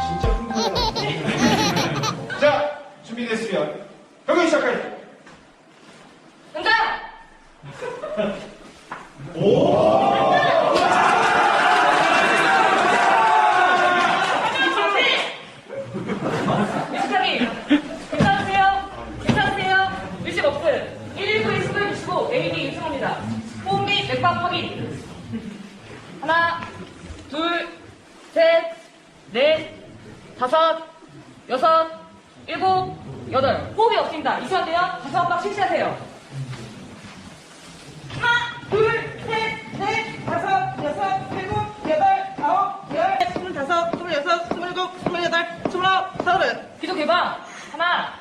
진짜 흥분해. 자, 준비됐으면 경기 시작할게요. 정답! 미스터리! 괜찮으세요? 괜찮으세요? 의식 없음. 119 1 65 유승호입니다. 호흡 및 맥박 확인. 하나, 둘, 셋, 넷, 다섯, 여섯, 일곱, 여덟. 호흡이 없습니다. 이수하돼요 다섯 한박 실시하세요. 하나, 둘, 셋, 넷, 다섯, 여섯, 일곱, 여덟, 아홉, 열, 스물다섯, 스물여섯, 스물일곱, 스물여덟, 스물아홉, 서른. 기도 개방. 하나,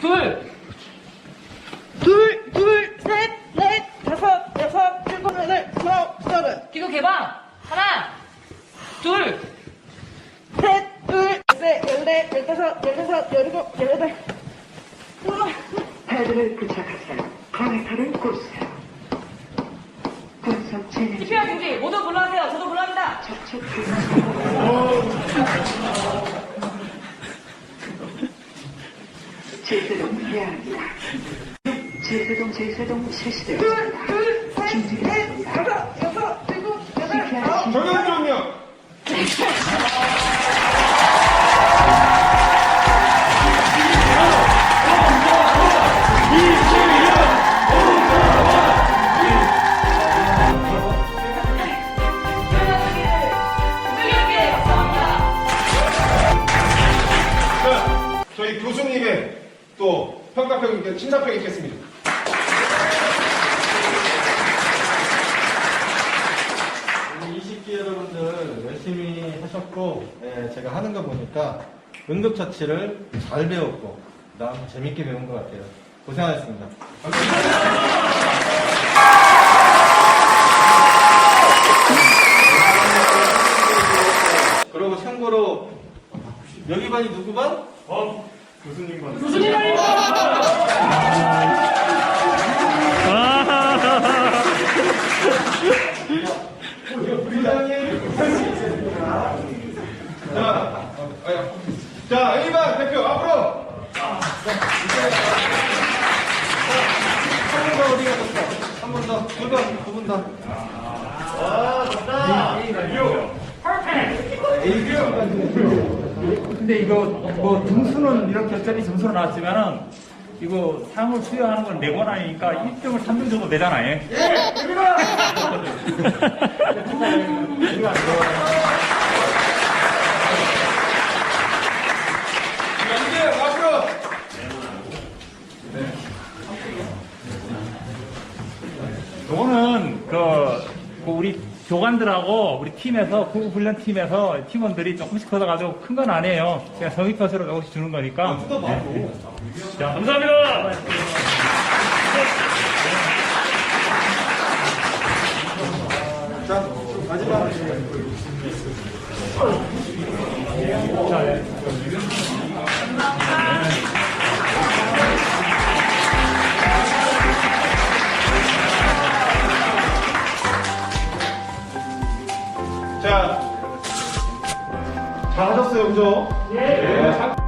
둘, 둘, 둘, 셋, 넷, 다섯, 여섯, 일곱, 여덟, 스물아홉, 서른. 기도 개방. 하나, 둘, 셋, 둘, 셋, 열여섯, 열일곱, 열여덟, 부착하세요. 커넥터를 꽂으세요. 진행 중지 모두. 저도. 제세동 해야 합니다. 제세동 제세동 실시되었습니다. 둘, 셋, 넷, 다섯, 여섯, 일곱, 여덟, 아홉. 시 정현종 저희 교수님의 또 평가평, 심사평이 있겠습니다. 우리 20기 여러분들 열심히 하셨고 예, 제가 하는 거 보니까 응급처치를 잘 배웠고 그다음 재밌게 배운 것 같아요. 고생하셨습니다. 그리고 참고로 여기 반이 누구 반? 교수님 반. 교수님 자, 아야. 자, A반 대표 앞으로. 한 번 더 어디 가셨어? 한번 더, 두 번, 두분 더. 근데 이거 뭐 등수는 이렇게 어차피 점수로 나왔지만은 이거 상을 수여하는 건네번 아니니까 1등을 3등 정도 내잖아요. 예. 그, 그 우리 교관들하고 우리 팀에서 구급 훈련 팀에서 팀원들이 조금씩 걷어가지고 큰 건 아니에요. 그냥 성의껏으로 조금씩 주는 거니까. 네. 자, 감사합니다. 자, 마지막. 자, 자, 잘 하셨어요, 그죠? 예. 네.